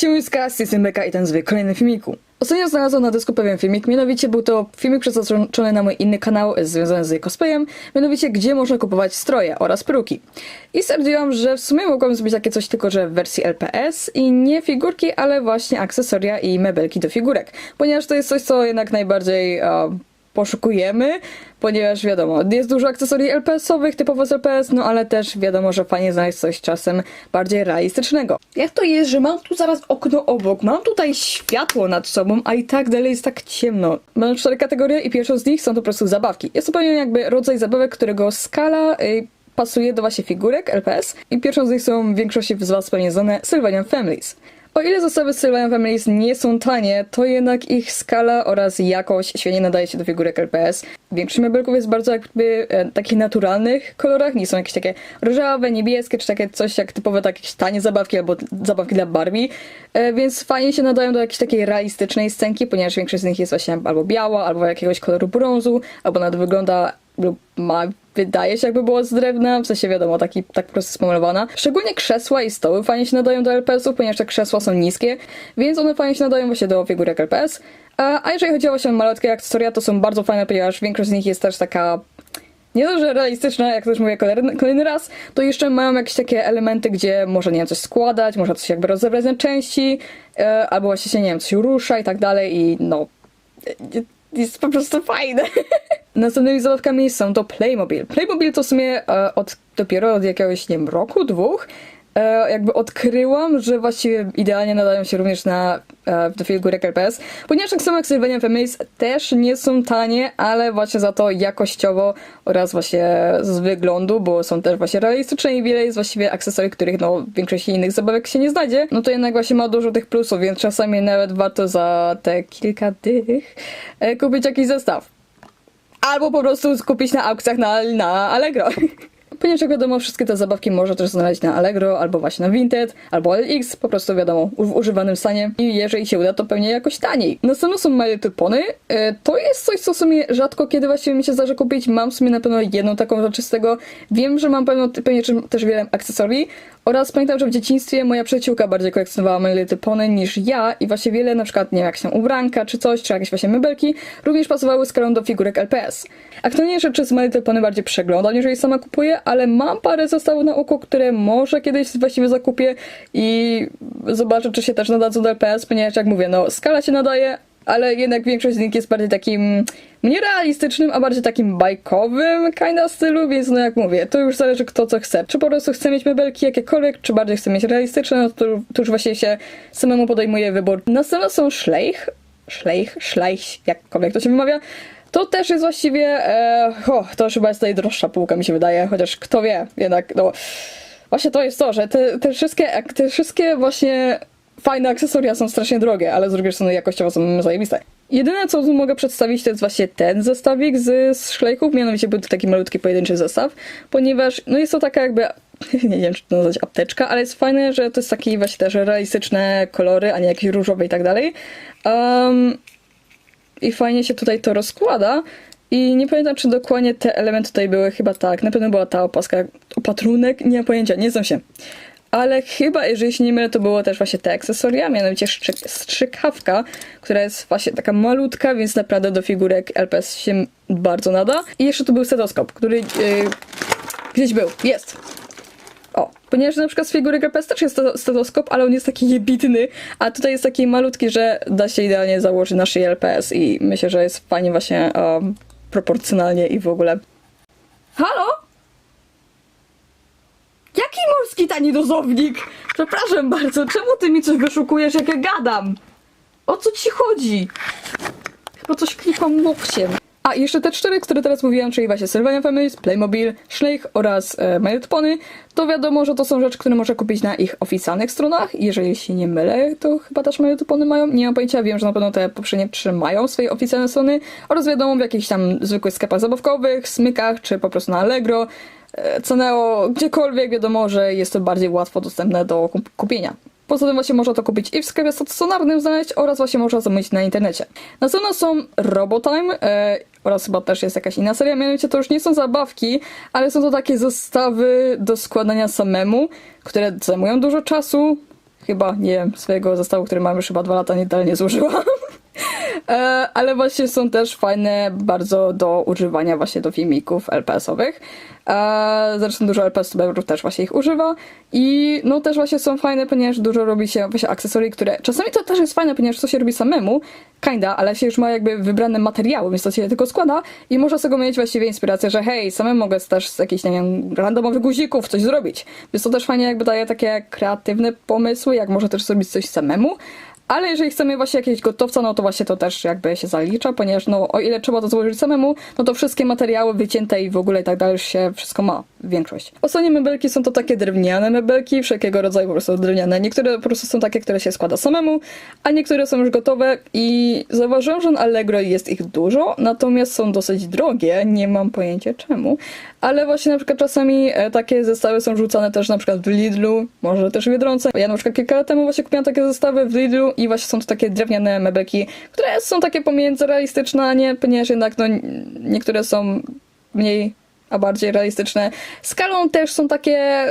Siemska, z jestem Beka i ten zwykły kolejny filmiku. Ostatnio znalazłem na dysku pewien filmik, mianowicie był to filmik przeznaczony na mój inny kanał związany z cosplayem, mianowicie gdzie można kupować stroje oraz peruki. I stwierdziłam, że w sumie mogłabym zrobić takie coś tylko, że w wersji LPS i nie figurki, ale właśnie akcesoria i mebelki do figurek, ponieważ to jest coś, co jednak najbardziej e, poszukujemy, ponieważ wiadomo, jest dużo akcesorii LPS-owych, typowo z LPS, no ale też wiadomo, że fajnie znaleźć coś czasem bardziej realistycznego. Jak to jest, że mam tu zaraz okno obok, mam tutaj światło nad sobą, a i tak dalej jest tak ciemno. Mam cztery kategorie i pierwszą z nich są to po prostu zabawki. Jest to jakby rodzaj zabawek, którego skala... y, pasuje do właśnie figurek LPS i pierwszą z nich są w większości z Was pewnie znane Sylvanian Families. O ile zestawy z Sylvanian Families nie są tanie, to jednak ich skala oraz jakość świetnie nadaje się do figurek LPS. Większość mebelków jest bardzo jakby e, takich naturalnych kolorach, nie są jakieś takie różowe, niebieskie, czy takie coś jak typowe takie jakieś tanie zabawki albo zabawki dla Barbie, e, więc fajnie się nadają do jakiejś takiej realistycznej scenki, ponieważ większość z nich jest właśnie albo biała, albo jakiegoś koloru brązu, albo nawet wygląda lub ma, wydaje się jakby było z drewna, w sensie wiadomo, taki, tak po prostu spomalowana. Szczególnie krzesła i stoły fajnie się nadają do LPS-ów, ponieważ te krzesła są niskie, więc one fajnie się nadają właśnie do figurek LPS. A, jeżeli chodzi o właśnie malutkie akcesoria, to są bardzo fajne, ponieważ większość z nich jest też taka nie to, że realistyczna, jak już mówię kolejny, kolejny raz, to jeszcze mają jakieś takie elementy, gdzie może, nie wiem, coś składać, można coś jakby rozebrać na części, e, albo właśnie się, nie wiem, coś rusza i tak dalej i no, e, jest po prostu fajne. Następnymi zabawkami są to Playmobil. Playmobil to w sumie e, od, dopiero od jakiegoś, nie wiem, roku, dwóch, e, jakby odkryłam, że właściwie idealnie nadają się również na e, do figurek LPS, ponieważ tak samo jak Sylvania Families też nie są tanie, ale właśnie za to jakościowo oraz właśnie z wyglądu, bo są też właśnie realistyczne i wiele jest właściwie akcesorii, których no w większości innych zabawek się nie znajdzie, no to jednak właśnie ma dużo tych plusów, więc czasami nawet warto za te kilka dych e, kupić jakiś zestaw. Albo po prostu skupić na aukcjach na, na Allegro. Ponieważ jak wiadomo, wszystkie te zabawki można też znaleźć na Allegro, albo właśnie na Vinted, albo LX, po prostu wiadomo, w używanym stanie. I jeżeli się uda, to pewnie jakoś taniej. Następnie są My Little Pony. E, To jest coś, co w sumie rzadko kiedy właściwie mi się zdarza kupić. Mam w sumie na pewno jedną taką rzecz z tego. Wiem, że mam pewno, pewnie też wiele akcesorii. Oraz pamiętam, że w dzieciństwie moja przyjaciółka bardziej kolekcjonowała Little Pony niż ja i właśnie wiele na przykład, nie wiem, jakieś tam ubranka czy coś, czy jakieś właśnie mebelki również pasowały skalą do figurek LPS. Aktualnie rzeczy z Little Pony bardziej przeglądam, jeżeli sama kupuję, ale mam parę zestawów na oko, które może kiedyś właściwie zakupię i zobaczę, czy się też nadadzą do LPS, ponieważ jak mówię, no skala się nadaje, ale jednak większość z nich jest bardziej takim nie realistycznym, a bardziej takim bajkowym kinda stylu, więc no jak mówię, to już zależy kto co chce. Czy po prostu chce mieć mebelki jakiekolwiek, czy bardziej chce mieć realistyczne, no to, to już właśnie się samemu podejmuje wybór. Następne są szlejch, szlejch, szlejch, jakkolwiek to się wymawia. To też jest właściwie, e, to już chyba jest najdroższa półka mi się wydaje, chociaż kto wie, jednak no... Właśnie to jest to, że te, te, wszystkie, te wszystkie właśnie fajne akcesoria są strasznie drogie, ale z drugiej strony jakościowo są zajebiste. Jedyne co tu mogę przedstawić to jest właśnie ten zestawik z, z szlejków, mianowicie był to taki malutki pojedynczy zestaw, ponieważ no jest to taka jakby nie wiem czy to nazwać apteczka, ale jest fajne, że to jest taki właśnie też realistyczne kolory, a nie jakieś różowe i tak dalej. Um, I fajnie się tutaj to rozkłada. I nie pamiętam, czy dokładnie te elementy tutaj były, chyba tak. Na pewno była ta opaska, opatrunek, nie mam pojęcia, nie znam się. Ale chyba, jeżeli się nie mylę, to było też właśnie te akcesoria, mianowicie strzykawka, która jest właśnie taka malutka, więc naprawdę do figurek LPS się bardzo nada. I jeszcze tu był stetoskop, który yy, gdzieś był, jest. O, ponieważ na przykład z figurek LPS też jest to- stetoskop, ale on jest taki jebitny, a tutaj jest taki malutki, że da się idealnie założyć na szyję LPS i myślę, że jest fajnie właśnie um, proporcjonalnie i w ogóle. Halo? Jaki morski tani dozownik? Przepraszam bardzo, czemu ty mi coś wyszukujesz, jak ja gadam? O co ci chodzi? Chyba coś klikam łokciem. A i jeszcze te cztery, które teraz mówiłam, czyli właśnie Sylvania Families, Playmobil, Schleich oraz e, Pony, to wiadomo, że to są rzeczy, które można kupić na ich oficjalnych stronach. Jeżeli się nie mylę, to chyba też Little Pony mają. Nie mam pojęcia, wiem, że na pewno te poprzednie trzy mają swoje oficjalne strony. Oraz wiadomo, w jakichś tam zwykłych sklepach zabawkowych, smykach, czy po prostu na Allegro, Ceneo, gdziekolwiek wiadomo, że jest to bardziej łatwo dostępne do kup- kupienia. Poza tym właśnie można to kupić i w sklepie stacjonarnym znaleźć oraz właśnie można zamówić na internecie. Następne są Robotime e, oraz chyba też jest jakaś inna seria, mianowicie to już nie są zabawki, ale są to takie zestawy do składania samemu, które zajmują dużo czasu, chyba, nie wiem, swojego zestawu, który mam już chyba dwa lata, nie, nie zużyłam. E, ale właśnie są też fajne bardzo do używania właśnie do filmików LPS-owych. E, zresztą dużo LPS-tuberów też właśnie ich używa i no też właśnie są fajne, ponieważ dużo robi się właśnie akcesorii, które czasami to też jest fajne, ponieważ to się robi samemu, kinda, ale się już ma jakby wybrane materiały, więc to się tylko składa i można z tego mieć właściwie inspirację, że hej, samemu mogę też z jakichś, nie wiem, randomowych guzików coś zrobić. Więc to też fajnie jakby daje takie kreatywne pomysły, jak można też zrobić coś samemu. Ale jeżeli chcemy właśnie jakiegoś gotowca, no to właśnie to też jakby się zalicza, ponieważ no o ile trzeba to złożyć samemu, no to wszystkie materiały wycięte i w ogóle i tak dalej się wszystko ma, większość. Ostatnie mebelki są to takie drewniane mebelki, wszelkiego rodzaju po prostu drewniane. Niektóre po prostu są takie, które się składa samemu, a niektóre są już gotowe i zauważyłam, że na Allegro jest ich dużo, natomiast są dosyć drogie, nie mam pojęcia czemu, ale właśnie na przykład czasami e, takie zestawy są rzucane też na przykład w Lidlu, może też w Biedronce. Ja na przykład kilka lat temu właśnie kupiłam takie zestawy w Lidlu i właśnie są to takie drewniane mebelki, które są takie pomiędzy realistyczne, a nie, ponieważ jednak no, niektóre są mniej a bardziej realistyczne. Skalą też są takie,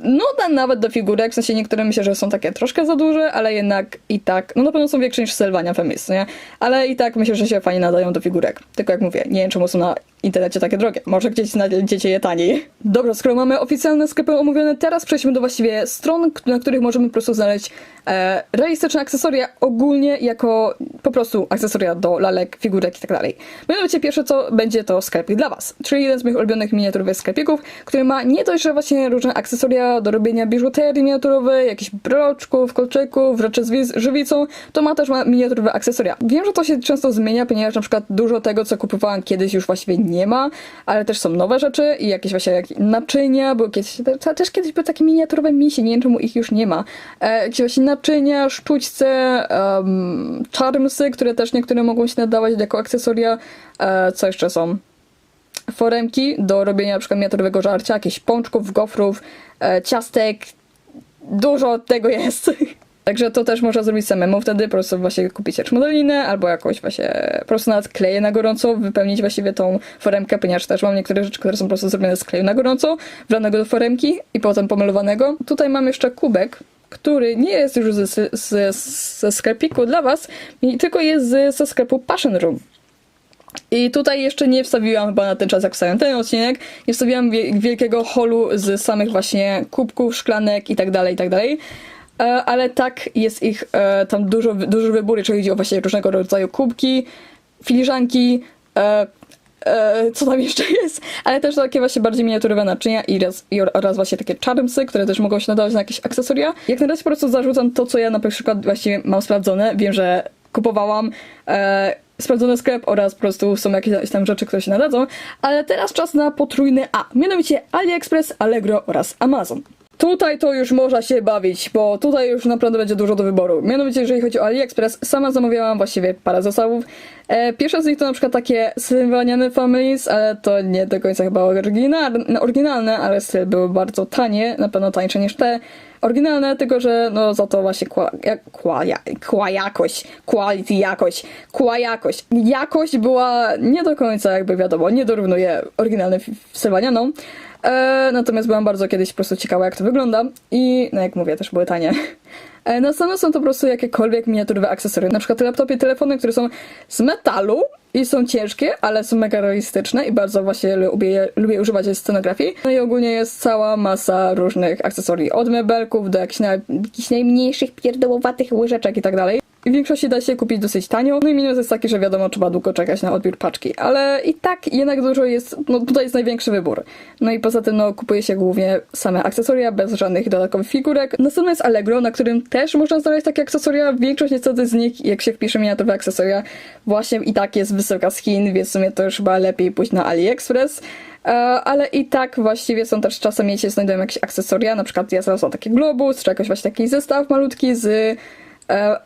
no da- nawet do figurek, w sensie niektóre myślę, że są takie troszkę za duże, ale jednak i tak, no na pewno są większe niż Sylwania Femis, nie? Ale i tak myślę, że się fajnie nadają do figurek. Tylko jak mówię, nie wiem czemu są na internecie takie drogie. Może gdzieś znajdziecie je taniej. Dobra, skoro mamy oficjalne sklepy omówione, teraz przejdźmy do właściwie stron, na których możemy po prostu znaleźć e, realistyczne akcesoria ogólnie jako po prostu akcesoria do lalek, figurek i tak dalej. Mianowicie pierwsze co będzie to sklepik dla was, czyli jeden z moich ulubionych miniaturowych sklepików, który ma nie dość, że właśnie różne akcesoria do robienia biżuterii miniaturowej, jakichś broczków, kolczyków, rzeczy z żywicą, to ma też ma miniaturowe akcesoria. Wiem, że to się często zmienia, ponieważ na przykład dużo tego, co kupowałam kiedyś już właściwie nie ma, ale też są nowe rzeczy i jakieś właśnie jak naczynia, bo kiedyś, te- też kiedyś były takie miniaturowe misi, nie wiem czemu ich już nie ma. E, jakieś właśnie naczynia, sztućce, um, charmsy, które też niektóre mogą się nadawać jako akcesoria. E, co jeszcze są? foremki do robienia przykład miniaturowego żarcia, jakichś pączków, gofrów, e, ciastek. Dużo tego jest. Także to też można zrobić samemu, wtedy po prostu właśnie kupić też modelinę, albo jakąś właśnie po prostu nawet na gorąco, wypełnić właściwie tą foremkę, ponieważ też mam niektóre rzeczy, które są po prostu zrobione z kleju na gorąco, wlanego do foremki i potem pomalowanego. Tutaj mam jeszcze kubek, który nie jest już ze, ze, ze sklepiku dla was, tylko jest ze sklepu Passion Room. I tutaj jeszcze nie wstawiłam chyba na ten czas, jak wstawiam ten odcinek, nie wstawiłam wie- wielkiego holu z samych właśnie kubków, szklanek i tak dalej, i tak dalej. E, Ale tak jest ich e, tam dużo, duży wybór, jeżeli chodzi o właśnie różnego rodzaju kubki, filiżanki, e, co tam jeszcze jest, ale też takie właśnie bardziej miniaturowe naczynia i, raz, i oraz właśnie takie charmsy, które też mogą się nadawać na jakieś akcesoria. Jak na razie po prostu zarzucam to, co ja na przykład właśnie mam sprawdzone. Wiem, że kupowałam e, sprawdzony sklep oraz po prostu są jakieś tam rzeczy, które się nadadzą, ale teraz czas na potrójny A, mianowicie AliExpress, Allegro oraz Amazon. Tutaj to już można się bawić, bo tutaj już naprawdę będzie dużo do wyboru. Mianowicie, jeżeli chodzi o AliExpress, sama zamawiałam właściwie parę zestawów. E, pierwsze z nich to na przykład takie Sylvaniany Families, ale to nie do końca chyba oryginalne, oryginalne ale styl były bardzo tanie, na pewno tańsze niż te oryginalne, tylko że no za to właśnie kła, kła, kła jakość, quality jakość, kła jakość. Jakość była nie do końca jakby wiadomo, nie dorównuje oryginalnym Sylwanianom. E, natomiast byłam bardzo kiedyś po prostu ciekawa, jak to wygląda. I, no jak mówię, też były tanie. E, następne są to po prostu jakiekolwiek miniaturowe akcesoria. Na przykład laptopy, telefony, które są z metalu i są ciężkie, ale są mega realistyczne i bardzo właśnie lubię, lubię używać scenografii. No i ogólnie jest cała masa różnych akcesorii. Od mebelków do jakichś, na, jakichś najmniejszych, pierdołowatych łyżeczek i tak dalej. W większości da się kupić dosyć tanio. No i minus jest taki, że wiadomo, trzeba długo czekać na odbiór paczki. Ale i tak jednak dużo jest, no tutaj jest największy wybór. No i poza tym, no kupuje się głównie same akcesoria, bez żadnych dodatkowych figurek. Następne jest Allegro, na którym też można znaleźć takie akcesoria. Większość niestety z nich, jak się wpisze miniaturowe akcesoria, właśnie i tak jest wysoka z Chin, więc w sumie to już chyba lepiej pójść na AliExpress. E, ale i tak właściwie są też czasami się znajdują jakieś akcesoria, na przykład ja znalazłam taki globus, czy jakoś właśnie taki zestaw malutki z e,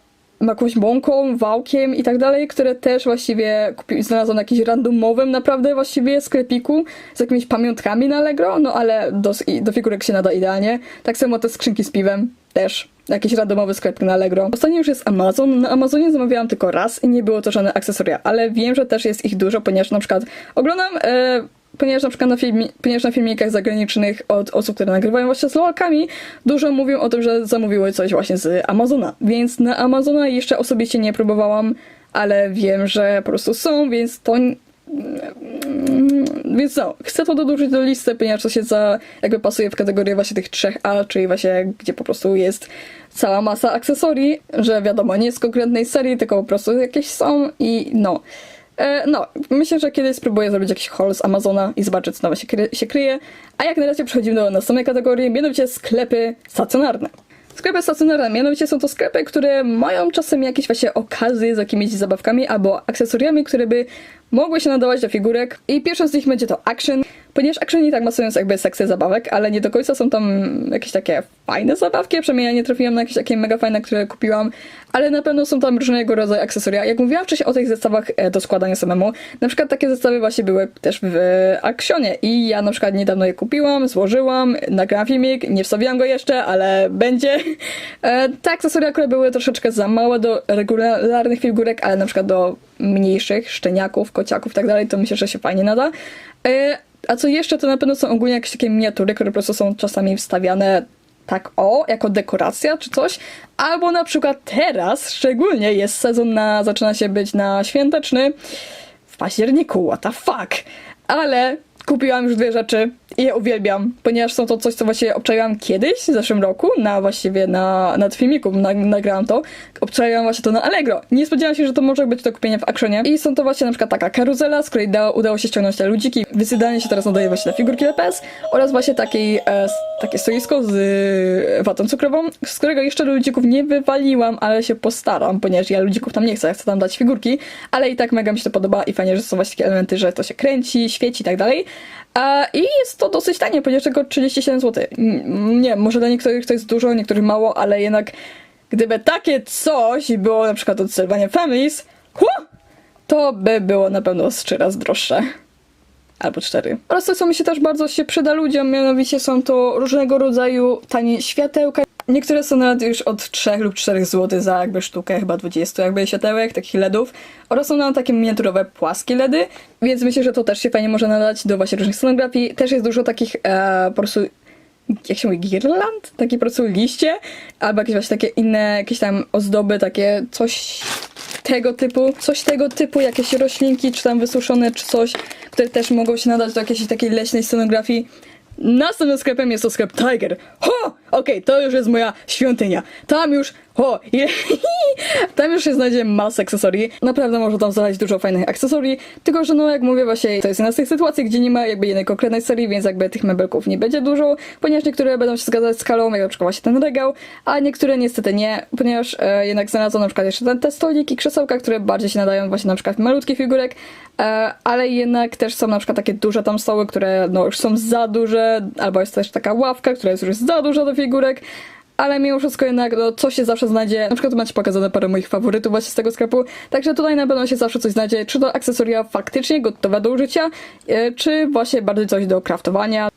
jakąś mąką, wałkiem i tak dalej, które też właściwie kupi, znalazłam na jakimś randomowym naprawdę właściwie sklepiku z jakimiś pamiątkami na Allegro, no ale do, do figurek się nada idealnie. Tak samo te skrzynki z piwem też. Jakiś randomowy sklep na Allegro. Ostatnio już jest Amazon. Na Amazonie zamawiałam tylko raz i nie było to żadne akcesoria, ale wiem, że też jest ich dużo, ponieważ na przykład oglądam e, ponieważ na przykład na, filmi, ponieważ na filmikach zagranicznych od osób, które nagrywają właśnie z lolkami, dużo mówią o tym, że zamówiły coś właśnie z Amazona. Więc na Amazona jeszcze osobiście nie próbowałam, ale wiem, że po prostu są, więc to Więc no, chcę to dodłużyć do listy, ponieważ to się za, jakby pasuje w kategorię właśnie tych trzech A, czyli właśnie gdzie po prostu jest cała masa akcesorii, że wiadomo, nie z konkretnej serii, tylko po prostu jakieś są i no. E, no, myślę, że kiedyś spróbuję zrobić jakiś haul z Amazona i zobaczyć, co tam się, kry- się kryje. A jak na razie przechodzimy do następnej kategorii, mianowicie sklepy stacjonarne. Sklepy stacjonarne, mianowicie są to sklepy, które mają czasem jakieś właśnie okazje z jakimiś zabawkami albo akcesoriami, które by mogły się nadawać do figurek. I pierwszą z nich będzie to Action, ponieważ Action i tak ma swoją jakby sekcję zabawek, ale nie do końca są tam jakieś takie fajne zabawki, przynajmniej ja nie trafiłam na jakieś takie mega fajne, które kupiłam, ale na pewno są tam różnego rodzaju akcesoria. Jak mówiłam wcześniej o tych zestawach e, do składania samemu, na przykład takie zestawy właśnie były też w Actionie i ja na przykład niedawno je kupiłam, złożyłam, nagrałam filmik, nie wstawiłam go jeszcze, ale będzie. E, Te akcesoria, które były troszeczkę za małe do regularnych figurek, ale na przykład do mniejszych, szczeniaków, kociaków i tak dalej, to myślę, że się fajnie nada. A co jeszcze, to na pewno są ogólnie jakieś takie miniatury, które po prostu są czasami wstawiane tak o, jako dekoracja czy coś. Albo na przykład teraz, szczególnie jest sezon na, zaczyna się być na świąteczny w październiku, what the fuck. Ale kupiłam już dwie rzeczy i je uwielbiam, ponieważ są to coś, co właśnie obczaiłam kiedyś, w zeszłym roku, na właściwie na, na filmiku, na, nagrałam to. Obczaiłam właśnie to na Allegro. Nie spodziewałam się, że to może być do kupienia w Actionie. I są to właśnie na przykład taka karuzela, z której da, udało się ściągnąć te ludziki. Wysyłanie się teraz nadaje właśnie na figurki LPS oraz właśnie takiej, e, takie stoisko z e, watą cukrową, z którego jeszcze ludzików nie wywaliłam, ale się postaram, ponieważ ja ludzików tam nie chcę, ja chcę tam dać figurki, ale i tak mega mi się to podoba i fajnie, że są właśnie takie elementy, że to się kręci, świeci i tak dalej. I jest to dosyć tanie, ponieważ tylko 37 zł. Nie, może dla niektórych to jest dużo, niektórych mało, ale jednak gdyby takie coś było na przykład od Sylvania Families, to by było na pewno z trzy razy droższe. Albo cztery. Oraz to, co mi się też bardzo się przyda ludziom, mianowicie są to różnego rodzaju tanie światełka. Niektóre są nawet już od 3 lub 4 zł za jakby sztukę, chyba 20 jakby światełek, takich LEDów. Oraz są nawet takie miniaturowe płaskie LEDy, więc myślę, że to też się fajnie może nadać do właśnie różnych scenografii. Też jest dużo takich e, po prostu jak się mówi, girland? Takie po prostu liście, albo jakieś właśnie takie inne, jakieś tam ozdoby, takie coś tego typu, coś tego typu, jakieś roślinki, czy tam wysuszone, czy coś, które też mogą się nadać do jakiejś takiej leśnej scenografii. Następnym sklepem jest to sklep Tiger. Ho! Okej, to już jest moja świątynia. Tam już, ho! Je, tam już się znajdzie masę akcesorii. Naprawdę można tam znaleźć dużo fajnych akcesorii. Tylko, że no jak mówię właśnie, to jest jedna z tych sytuacji, gdzie nie ma jakby jednej konkretnej serii, więc jakby tych mebelków nie będzie dużo, ponieważ niektóre będą się zgadzać z skalą, jak na przykład właśnie ten regał, a niektóre niestety nie, ponieważ e, jednak znalazłam na przykład jeszcze ten, te stoliki, krzesełka, które bardziej się nadają właśnie na przykład malutkich figurek, e, ale jednak też są na przykład takie duże tam stoły, które no już są za duże, albo jest też taka ławka, która jest już za duża do figurek, ale mimo wszystko jednak, no, coś się zawsze znajdzie. Na przykład macie pokazane parę moich faworytów właśnie z tego sklepu, także tutaj na pewno się zawsze coś znajdzie, czy to akcesoria faktycznie gotowe do użycia, e, czy właśnie bardziej coś do craftowania.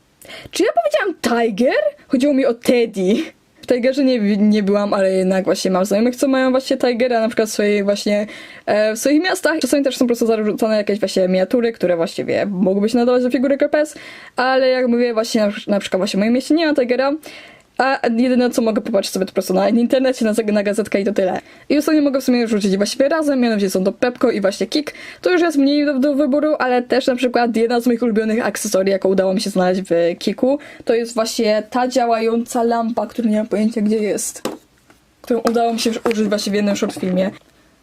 Czy ja powiedziałam Tiger? Chodziło mi o Teddy. W Tigerze nie, nie byłam, ale jednak właśnie mam znajomych, co mają właśnie Tigera, na przykład w swoich właśnie, e, w swoich miastach. Czasami też są po prostu zarzucone jakieś właśnie miniatury, które właściwie mogłyby się nadawać do figurek RPS, ale jak mówię, właśnie na, na przykład właśnie w moim mieście nie ma Tigera, a jedyne co mogę popatrzeć sobie to po prostu na internecie, na, na gazetkę i to tyle. I ostatnio mogę w sumie rzucić właściwie razem, mianowicie są to Pepko i właśnie Kik. To już jest mniej do, do wyboru, ale też na przykład jedna z moich ulubionych akcesorii, jaką udało mi się znaleźć w Kiku, to jest właśnie ta działająca lampa, którą nie mam pojęcia gdzie jest. Którą udało mi się już użyć właśnie w jednym short filmie.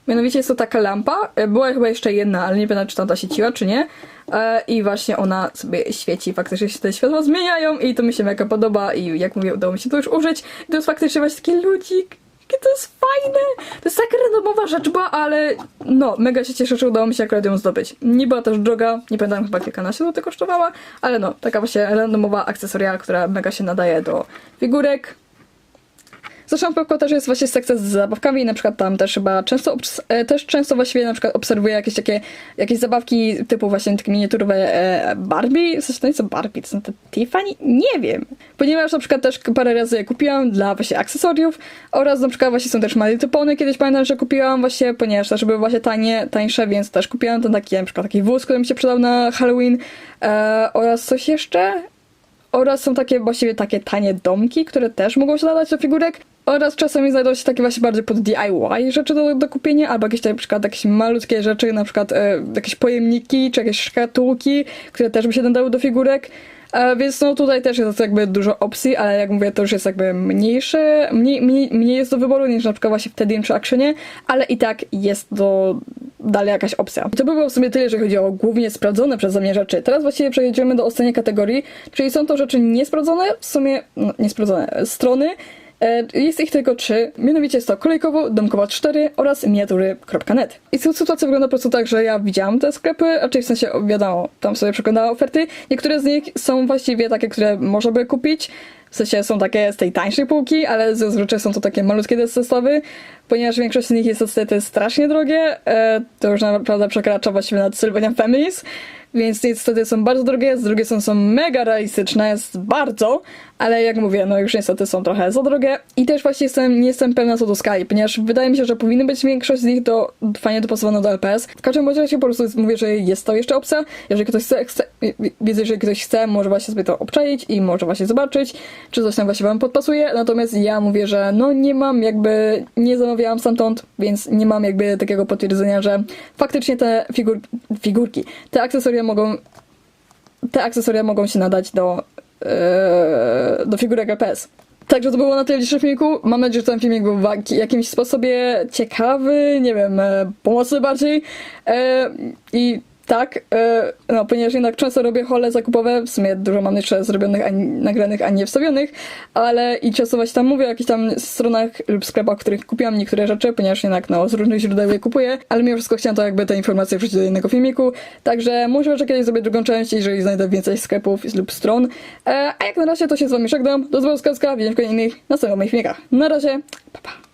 Mianowicie jest to taka lampa, e, była chyba jeszcze jedna, ale nie pamiętam czy ta świeciła, czy nie. E, I właśnie ona sobie świeci, faktycznie się te światła zmieniają i to mi się mega podoba i jak mówię, udało mi się to już użyć. I to jest faktycznie właśnie taki ludzik. Jakie to jest fajne! To jest taka randomowa rzecz była, ale no, mega się cieszę, że udało mi się akurat ją zdobyć. Nie była też droga, nie pamiętam, chyba kilkanaście złotych kosztowała, ale no, taka właśnie randomowa akcesoria, która mega się nadaje do figurek. Zresztą w Pepko też jest właśnie sekcja z zabawkami, na przykład tam też chyba często, e, też często właściwie na przykład obserwuję jakieś takie, jakieś zabawki typu właśnie takie miniaturowe e, Barbie, w sensie to nie są Barbie, to są te Tiffany? Nie wiem. Ponieważ na przykład też parę razy je kupiłam dla właśnie akcesoriów oraz na przykład właśnie są też My Little Pony, kiedyś pamiętam, że kupiłam właśnie, ponieważ też były właśnie tanie, tańsze, więc też kupiłam ten taki, na przykład taki wóz, który mi się przydał na Halloween e, oraz coś jeszcze. Oraz są takie właściwie takie tanie domki, które też mogą się nadać do figurek. Oraz czasami znajdą się takie właśnie bardziej pod DIY rzeczy do, do kupienia, albo jakieś na przykład jakieś malutkie rzeczy, na przykład e, jakieś pojemniki, czy jakieś szkatułki, które też by się nadały do figurek. E, więc no tutaj też jest jakby dużo opcji, ale jak mówię, to już jest jakby mniejsze, mniej, mniej, mniej jest do wyboru niż na przykład właśnie w Tedim czy Actionie, ale i tak jest do dalej jakaś opcja. I to by było w sumie tyle, jeżeli chodzi o głównie sprawdzone przeze mnie rzeczy. Teraz właściwie przejdziemy do ostatniej kategorii, czyli są to rzeczy niesprawdzone, w sumie no, niesprawdzone, strony, E, Jest ich tylko trzy, mianowicie jest to Kolejkowo, Domkowa 4 oraz miniatury.net. I sy- sytuacja wygląda po prostu tak, że ja widziałam te sklepy, raczej w sensie wiadomo, tam sobie przeglądałam oferty. Niektóre z nich są właściwie takie, które można by kupić, w sensie są takie z tej tańszej półki, ale zazwyczaj są to takie malutkie zestawy, ponieważ większość z nich jest niestety strasznie drogie, e, to już naprawdę przekracza właściwie nad Sylvania Families, więc niestety są bardzo drogie, z drugiej strony są mega realistyczne, jest bardzo, ale jak mówię, no już niestety są trochę za drogie i też właśnie jestem, nie jestem pewna co do skali, ponieważ wydaje mi się, że powinny być większość z nich do, fajnie dopasowane do LPS. W każdym razie po prostu mówię, że jest to jeszcze opcja, jeżeli ktoś chce, chce jeżeli ktoś chce, może właśnie sobie to obczaić i może właśnie zobaczyć, czy coś tam właśnie wam podpasuje, natomiast ja mówię, że no nie mam jakby, nie zamawiałam stamtąd, więc nie mam jakby takiego potwierdzenia, że faktycznie te figur, figurki, te akcesoria mogą te akcesoria mogą się nadać do, do figurek LPS. Także to było na tyle w dzisiejszym filmiku. Mam nadzieję, że ten filmik był w jak- jakimś sposobie ciekawy, nie wiem, e, pomocny bardziej. E, I tak, e, no, ponieważ jednak często robię hole zakupowe, w sumie dużo mam jeszcze zrobionych, nagranych, a nie wstawionych, ale i często właśnie tam mówię o jakichś tam stronach lub sklepach, w których kupiłam niektóre rzeczy, ponieważ jednak no, z różnych źródeł je kupuję, ale mimo wszystko chciałam to jakby te informacje wrzucić do jednego filmiku, także może że kiedyś zrobię drugą część, jeżeli znajdę więcej sklepów lub stron. E, a jak na razie to się z wami żegnam, do zobaczenia, widzimy w kolejnych następnych filmikach. Na razie, pa pa!